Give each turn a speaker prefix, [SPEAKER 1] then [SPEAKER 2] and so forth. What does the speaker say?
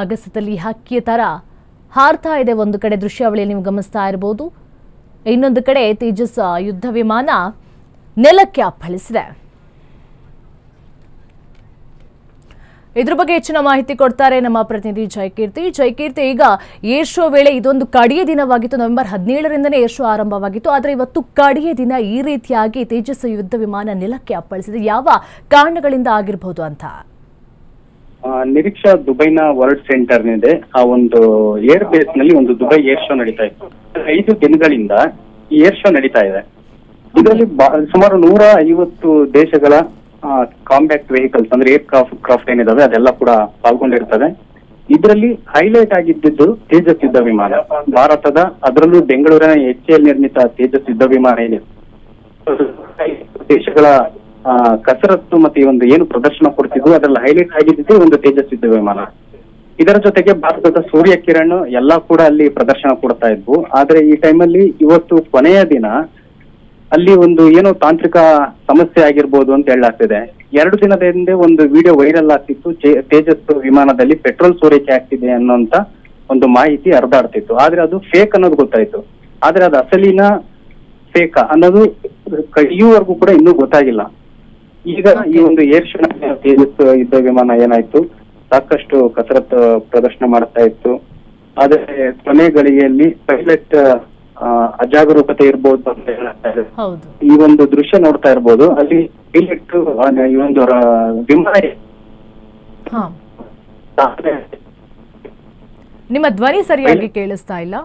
[SPEAKER 1] ಆಗಸದಲ್ಲಿ ಹಕ್ಕಿಯ ತರ ಹಾರ್ತಾ ಇದೆ. ಒಂದು ಕಡೆ ದೃಶ್ಯಾವಳಿಯಲ್ಲಿ ನೀವು ಗಮನಿಸ್ತಾ ಇರಬಹುದು. ಇನ್ನೊಂದು ಕಡೆ ತೇಜಸ್ ಯುದ್ಧ ವಿಮಾನ ನೆಲಕ್ಕೆ ಅಪ್ಪಳಿಸಿದೆ. ಇದ್ರ ಬಗ್ಗೆ ಹೆಚ್ಚಿನ ಮಾಹಿತಿ ಕೊಡ್ತಾರೆ ನಮ್ಮ ಪ್ರತಿನಿಧಿ ಜಯಕೀರ್ತಿ. ಜಯಕೀರ್ತಿ, ಈಗ ಏರ್ ಶೋ ವೇಳೆ ಇದೊಂದು ಕಡಿಯ ದಿನವಾಗಿತ್ತು. ನವೆಂಬರ್ ಹದಿನೇಳರಿಂದನೇ ಏರ್ ಶೋ ಆರಂಭವಾಗಿತ್ತು. ಆದರೆ ಇವತ್ತು ಕಡಿಯ ದಿನ ಈ ರೀತಿಯಾಗಿ ತೇಜಸ್ ಯುದ್ಧ ವಿಮಾನ ನೆಲಕ್ಕೆ ಅಪ್ಪಳಿಸಿದೆ. ಯಾವ ಕಾರಣಗಳಿಂದ ಆಗಿರಬಹುದು ಅಂತ?
[SPEAKER 2] ನಿರೀಕ್ಷಾ ದುಬೈನ ವರ್ಲ್ಡ್ ಸೆಂಟರ್ ಇದೆ ಆ ಒಂದು ಏರ್ ಬೇಸ್ನಲ್ಲಿ ಒಂದು ದುಬೈ ಏರ್ ಶೋ ನಡೀತಾ ಇತ್ತು. ಐದು ದಿನಗಳಿಂದ ಈ ಏರ್ ಶೋ ನಡೀತಾ ಇದೆ. ಇದರಲ್ಲಿ ಸುಮಾರು ನೂರ ಐವತ್ತು ದೇಶಗಳ ಕಾಂಬ್ಯಾಕ್ಟ್ ವೆಹಿಕಲ್ಸ್ ಅಂದ್ರೆ ಏರ್ ಕ್ರಾಫ್ಟ್ ಕ್ರಾಫ್ಟ್ ಏನಿದಾವೆ, ಅದೆಲ್ಲ ಕೂಡ ಪಾಲ್ಗೊಂಡಿರ್ತದೆ ಇದರಲ್ಲಿ ಹೈಲೈಟ್ ಆಗಿದ್ದು ತೇಜಸ್ ಯುದ್ಧ ವಿಮಾನ. ಭಾರತದ ಅದರಲ್ಲೂ ಬೆಂಗಳೂರಿನ ಎಚ್ ಎಲ್ ನಿರ್ಮಿತ ತೇಜಸ್ ಯುದ್ಧ ವಿಮಾನ ಏನಿದೆ. ದೇಶಗಳ ಕಸರತ್ತು ಮತ್ತೆ ಒಂದು ಏನು ಪ್ರದರ್ಶನ ಕೊಡ್ತಿದ್ವು ಅದರಲ್ಲಿ ಹೈಲೈಟ್ ಆಗಿದ್ದು ಒಂದು ತೇಜಸ್ ಯುದ್ಧ ವಿಮಾನ ಇದರ ಜೊತೆಗೆ ಭಾರತದ ಸೂರ್ಯ ಕಿರಣ್ ಎಲ್ಲಾ ಕೂಡ ಅಲ್ಲಿ ಪ್ರದರ್ಶನ ಕೊಡ್ತಾ ಇದ್ವು. ಆದ್ರೆ ಈ ಟೈಮಲ್ಲಿ ಇವತ್ತು ಕೊನೆಯ ದಿನ ಅಲ್ಲಿ ಒಂದು ಏನೋ ತಾಂತ್ರಿಕ ಸಮಸ್ಯೆ ಆಗಿರ್ಬೋದು ಅಂತ ಹೇಳಲಾಗ್ತಿದೆ. ಎರಡು ದಿನದ ಹಿಂದೆ ಒಂದು ವಿಡಿಯೋ ವೈರಲ್ ಆಗ್ತಿತ್ತು. ತೇಜಸ್ ವಿಮಾನದಲ್ಲಿ ಪೆಟ್ರೋಲ್ ಸೋರಿಕೆ ಆಗ್ತಿದೆ ಅನ್ನೋಂತ ಒಂದು ಮಾಹಿತಿ ಹರಿದಾಡ್ತಿತ್ತು. ಆದ್ರೆ ಅದು ಫೇಕ್ ಅನ್ನೋದು ಗೊತ್ತಾಯ್ತು. ಆದ್ರೆ ಅದು ಅಸಲಿನ ಫೇಕ್ ಅನ್ನೋದು ಕಡಿಯುವವರೆಗೂ ಕೂಡ ಇನ್ನೂ ಗೊತ್ತಾಗಿಲ್ಲ. ಈಗ ಈ ಒಂದು ಏರ್ ಶೋ ತೇಜಸ್ ಯುದ್ಧ ವಿಮಾನ ಏನಾಯ್ತು ಸಾಕಷ್ಟು ಕಸರತ್ ಪ್ರದರ್ಶನ ಮಾಡ್ತಾ ಇತ್ತು. ಆದ್ರೆ ಕೊನೆ ಗಳಿಗೆಯಲ್ಲಿ ಪೈಲಟ್ ಅಜಾಗರೂಕತೆ ಇರ್ಬೋದು ಅಂತ ಹೇಳ್ತಾ ಇದೆ ಈ ಒಂದು ದೃಶ್ಯ ನೋಡ್ತಾ ಇರ್ಬೋದು. ಅಲ್ಲಿ ಪೈಲಟ್ ಈ ಒಂದು ವಿಮಾನ
[SPEAKER 1] ನಿಮ್ಮ ಧ್ವನಿ ಸರಿಯಾಗಿ ಕೇಳಿಸ್ತಾ ಇಲ್ಲ.